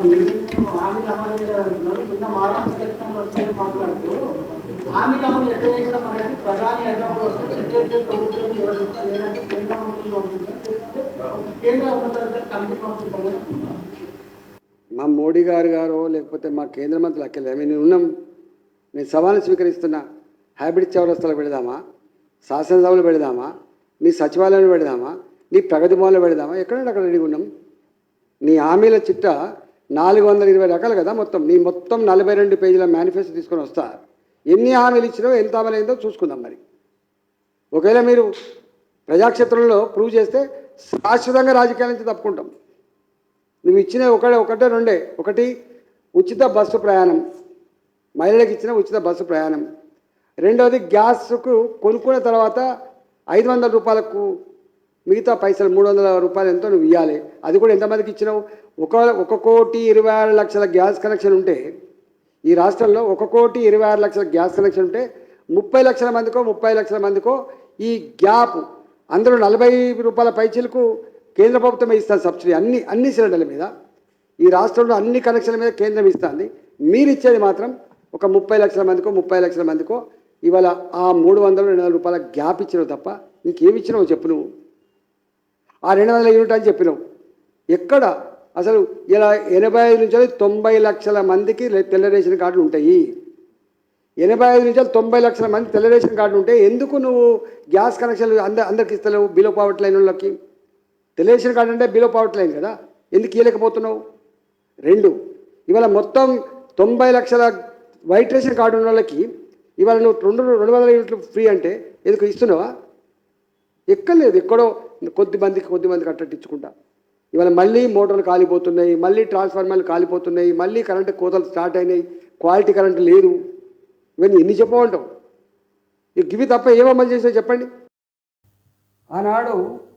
నిన్న మాట్లాడుతూ అనేది ప్రధాని వస్తే సెక్రటరీ ప్రభుత్వం లేదంటే కేంద్ర మంత్రులు కేంద్ర కమిటీ మా మోడీ గారు గారో లేకపోతే మా కేంద్ర మంత్రులు అక్కలే మేము ఉన్నాం నేను సవాల్ని స్వీకరిస్తున్నా హైబ్రిడ్ చౌరస్తాలో పెడదామా? శాసనసభలో పెడదామా? నీ సచివాలయంలో పెడదామా? నీ ప్రగతి భవన్లో పెడదామా? ఎక్కడంటే అక్కడ రెడీగా ఉన్నాం? నీ హామీల చిట్ట నాలుగు వందల ఇరవై రకాలు కదా మొత్తం. నీ మొత్తం నలభై రెండు పేజీల మేనిఫెస్టో తీసుకొని వస్తా. ఎన్ని హామీలు ఇచ్చినో ఎంత అమలైందో చూసుకుందాం మరి. ఒకవేళ మీరు ప్రజాక్షేత్రంలో ప్రూవ్ చేస్తే శాశ్వతంగా రాజకీయాల నుంచి తప్పుకుంటాం. నువ్వు ఇచ్చిన ఒకటే ఒకటే రెండే. ఒకటి ఉచిత బస్సు ప్రయాణం. మహిళలకు ఇచ్చిన ఉచిత బస్సు ప్రయాణం. రెండవది గ్యాస్కు కొనుక్కున్న తర్వాత ఐదు వందల రూపాయలకు మిగతా పైసలు మూడు వందల రూపాయలు ఎంతో నువ్వు ఇవ్వాలి అది కూడా ఎంతమందికి ఇచ్చినావు? ఒక ఒక కోటి ఇరవై ఆరు లక్షల గ్యాస్ కనెక్షన్ ఉంటే ఈ రాష్ట్రంలో ఒక కోటి ఇరవై ఆరు లక్షల గ్యాస్ కనెక్షన్ ఉంటే ముప్పై లక్షల మందికో ముప్పై లక్షల మందికో ఈ గ్యాప్ అందరూ నలభై రూపాయల పైచీలకు కేంద్ర ప్రభుత్వమే ఇస్తుంది సబ్సిడీ. అన్ని అన్ని సిలిండర్ల మీద. ఈ రాష్ట్రంలో అన్ని కనెక్షన్ల మీద కేంద్రం ఇస్తుంది. మీరు ఇచ్చేది మాత్రం ఒక ముప్పై లక్షల మందికో ముప్పై లక్షల మందికో ఇవాళ ఆ మూడు వందల రెండు వందల రూపాయల గ్యాప్ ఇచ్చినావు తప్ప నీకేమి ఇచ్చినావు చెప్పు నువ్వు? ఆ రెండు వందల యూనిట్ అని చెప్పినావు ఎక్కడ? అసలు ఇలా ఎనభై ఐదు నుంచి తొంభై లక్షల మందికి తెల్ల రేషన్ కార్డులు ఉంటాయి. ఎనభై ఐదు నుంచి తొంభై లక్షల మంది తెల్ల రేషన్ కార్డు ఉంటే ఎందుకు నువ్వు గ్యాస్ కనెక్షన్లు అంద అందరికి ఇస్తలేవు? బిలో పావర్టీ లైన్ వాళ్ళకి. తెల్ల రేషన్ కార్డు అంటే బిలో పావర్టీ లైన్ కదా? ఎందుకు ఇవ్వలేకపోతున్నావు రెండు ఇవాళ మొత్తం తొంభై లక్షల వైట్ రేషన్ కార్డు ఉన్న వాళ్ళకి ఇవాళ నువ్వు రెండు రెండు వందల యూనిట్లు ఫ్రీ అంటే ఎందుకు ఇస్తున్నావా? ఎక్కలేదు ఎక్కడో కొద్ది మందికి కొద్ది మందికి అట్టట్టించుకుంటా ఇవాళ మళ్ళీ మోటార్లు కాలిపోతున్నాయి మళ్ళీ ట్రాన్స్ఫార్మర్లు కాలిపోతున్నాయి మళ్ళీ కరెంటు కోతలు స్టార్ట్ అయినాయి క్వాలిటీ కరెంటు లేదు. ఇవన్నీ ఎన్ని చెప్పమంటావు ఇవి తప్ప ఏమో అమలు చేసా చెప్పండి. ఆనాడు